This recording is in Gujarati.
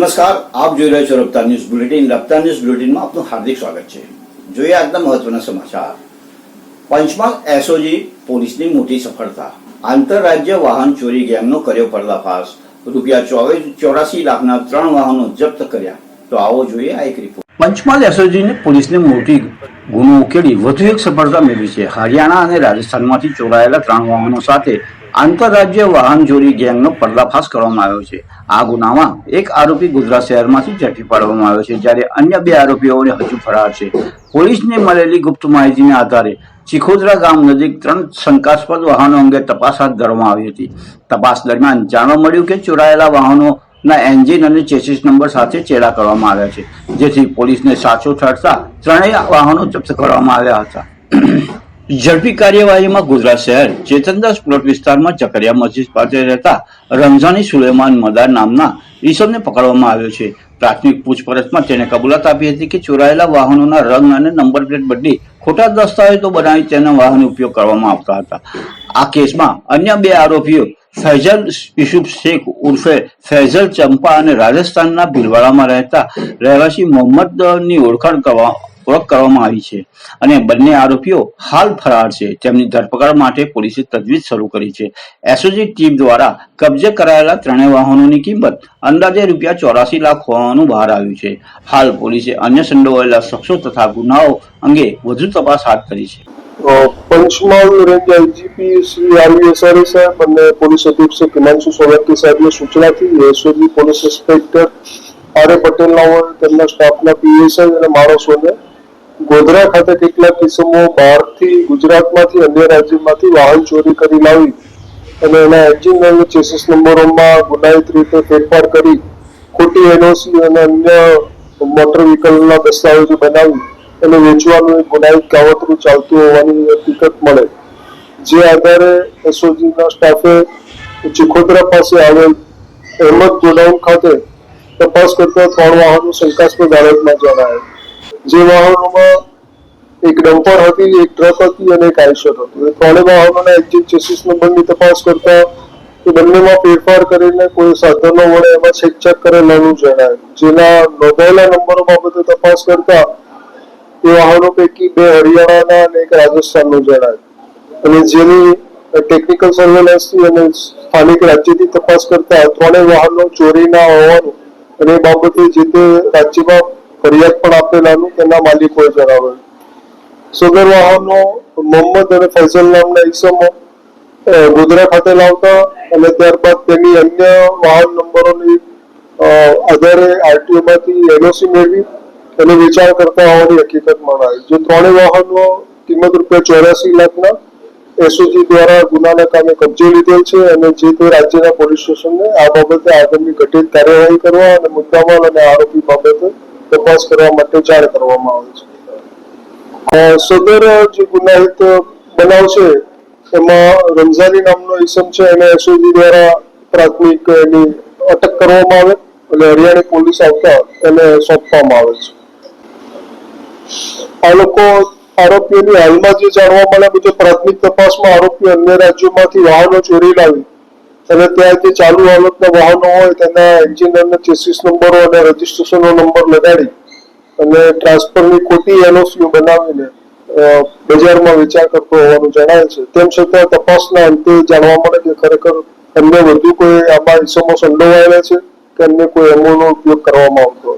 નમસ્કાર. આપ જોઈ રહ્યા છો Raftaar news bulletin. Raftaar news બુલેટિનમાં આપનું હાર્દિક સ્વાગત છે. જોઈએ આજના મહત્વના સમાચાર. પંચમહાલ એસઓજી પોલીસની મોટી સફળતા. આંતરરાજ્ય વાહન ચોરી ગેંગનો કર્યો પર્દાફાશ. રૂપિયા ચોવીસ ચોરાસી લાખના ત્રણ વાહનો જપ્ત કર્યા. તો આવો જોઈએ આ એક રિપોર્ટ પંચમહાલ એસઓજીની પોલીસને મોટી ગુનો ઉકેલી. વધુ એક સફળતા મેળવી છે. હરિયાણા અને રાજસ્થાનમાંથી ચોરાયેલા ત્રણ વાહનો સાથે આંતરરાજ્ય વાહન ચોરી ગેંગનો પર્દાફાશ કરવામાં આવ્યો છે. આ ગુનામાં એક આરોપી ગુજરાત શહેરમાંથી ઝડપી પાડવામાં આવ્યો છે, જ્યારે અન્ય બે આરોપીઓને હજુ ફરાર છે. પોલીસને મળેલી ગુપ્ત માહિતીના આધારે ચિખોદરા ગામ નજીક ત્રણ શંકાસ્પદ વાહનો અંગે તપાસ હાથ ધરવામાં આવી હતી. તપાસ દરમિયાન જાણવા મળ્યું કે ચોરાયેલા વાહનોના એન્જિન અને ચેસિસ નંબર સાથે ચેડા કરવામાં આવ્યા છે. જેથી પોલીસને સાચો ઠરતા ત્રણેય વાહનો જપ્ત કરવામાં આવ્યા હતા. ઝડપી કાર્યવાહીમાં ગુજરાત શહેર ચેતનદાસ પ્લોટ વિસ્તારમાં ચકરિયા મસ્જિદ પાસે રહેતા રમઝાની સુલેમાન મદાર નામના ઈસમને પકડવામાં આવ્યો છે. પ્રાથમિક પૂછપરછમાં તેણે કબૂલાત આપી હતી કે ચોરાયેલા વાહનોના રંગ અને નંબર પ્લેટ બદલી ખોટા દસ્તાવેજો બનાવી તેના વાહનનો ઉપયોગ કરવામાં આવતા હતા. આ કેસમાં અન્ય બે આરોપીઓ ફૈઝલ યુસુફ શેખ ઉર્ફે ફૈઝલ ચંપા અને રાજસ્થાનના ભીલવાડામાં રહેતા રહેવાસી મોહમ્મદની ઓળખાણ કરવા ઓળખ કરવામાં આવી છે અને બંને આરોપીઓ હાલ ફરાર છે. તેમની ધરપકડ માટે પોલીસે તજવીજ શરૂ કરી છે. એસઓજી ટીમ દ્વારા કબજે કરાયેલા ત્રણેય વાહનોની કિંમત અંદાજે રૂપિયા ચોરાસી લાખ હોવાનું બહાર આવ્યું છે. હાલ પોલીસે અન્ય સંડોવાયેલા શખ્સો તથા ગુનાઓ અંગે વધુ તપાસ હાથ ધરી છે. Panchmahal range IGP Shri RV એસઆરએ સાહેબ અને પોલીસ અધિક્ષક હિમાંશુ સોલંકી સાહેબની સૂચનાથી SOG police inspector R A પટેલના હોય તેમના સ્ટાફના પીએસઆઈ અને માણસોને ગોધરા ખાતે કેટલાક કિસ્સાઓ બહારથી ગુજરાતમાંથી અન્ય રાજ્યમાંથી વાહન ચોરી કરી લાવી અને એના એન્જિન અને ચેસિસ નંબરોમાં ગુનાહિત રીતે ફેરફાર કરી ખોટી એનઓસી અને અન્ય મોટર વ્હીકલના દસ્તાવેજો બનાવી અને વેચવાનું એક ગુનાહિત કાવતરું ચાલતું હોવાની હકીકત મળે. જે આધારે એસઓજીના સ્ટાફે ચિખોદરા પાસે આવેલ અહેમદ ગોડાઉન ખાતે તપાસ કરતા ત્રણ વાહનો શંકાસ્પદ હાલતમાં જણાયા. જે વાહનોમાં એક ડમ્પર હતી, એક ટ્રક હતી અને એક આઈશર હતું. એ ત્રણે વાહનોના એન્જિન ચેસીસ નંબરની તપાસ કરતા એ બંનેમાં ફેરફાર કરીને કોઈ સાધનો વડે એમાં છેકછાક કરેલાનું જણાયું. જેના નોંધાયેલા નંબરો બાબતે તપાસ કરતા એ વાહનો પૈકી બે હરિયાણાના અને એક રાજસ્થાનનું જણાયું. અને જેની ટેકનિકલ સર્વેલન્સથી અને સ્થાનિક રાજ્યથી તપાસ કરતા ત્રણેય વાહનો ચોરીના હોવાનું અને એ બાબતે જે તે રાજ્યમાં ફરિયાદ પણ આપેલાનું તેના માલિકોએ જણાવ્યું. સુગર વાહનો મોહમ્મદ અને ફૈઝલ નામના ઈસમો ગોધરા ખાતે લાવતા અને ત્યારબાદ તેની અન્ય વાહન નંબરોની આધારે આરટીઓમાંથી એનઓસી મેળવી અને વેચાણ કરતા હોવાની હકીકત આવી જે ત્રણેય વાહનો કિંમત રૂપિયા ચોર્યાસી લાખના એસઓજી દ્વારા ગુનાના કામે કબજે લીધેલ છે અને જે તે રાજ્યના પોલીસ સ્ટેશનને આ બાબતે આગળની ઘટિત કાર્યવાહી કરવા અને મુદ્દામાલ અને આરોપી બાબતે તપાસ કરવા માટે જાણ કરવામાં આવે છે. સદર જે ગુનાહિત બનાવ છે, એમાં રમઝાની નામનો ઇસમ છે એને એસઓજી દ્વારા પ્રાથમિક એની અટક કરવામાં આવે અને હરિયાણા પોલીસ આવતા એને સોંપવામાં આવે છે. આ લોકો આરોપીઓની હાલમાં જે જાણવા મળ્યા મુજબ પ્રાથમિક તપાસમાં આરોપીઓ અન્ય રાજ્યોમાંથી વાહનો ચોરી લાવી અને ત્યાં જે ચાલુ હાલતના વાહનો હોય તેના એન્જિન ચેસીસ નંબરો અને રજીસ્ટ્રેશનનો નંબર લગાડી અને ટ્રાન્સફરની ખોટી એનઓસીઓ બનાવીને બજારમાં વેચાણ કરતો હોવાનું જણાય છે. તેમ છતાં તપાસના અંતે જાણવા મળે કે ખરેખર એમને વધુ કોઈ આમાં ઇસમો સંડોવાયેલા છે કે એમને કોઈ એમોનો ઉપયોગ કરવામાં આવતો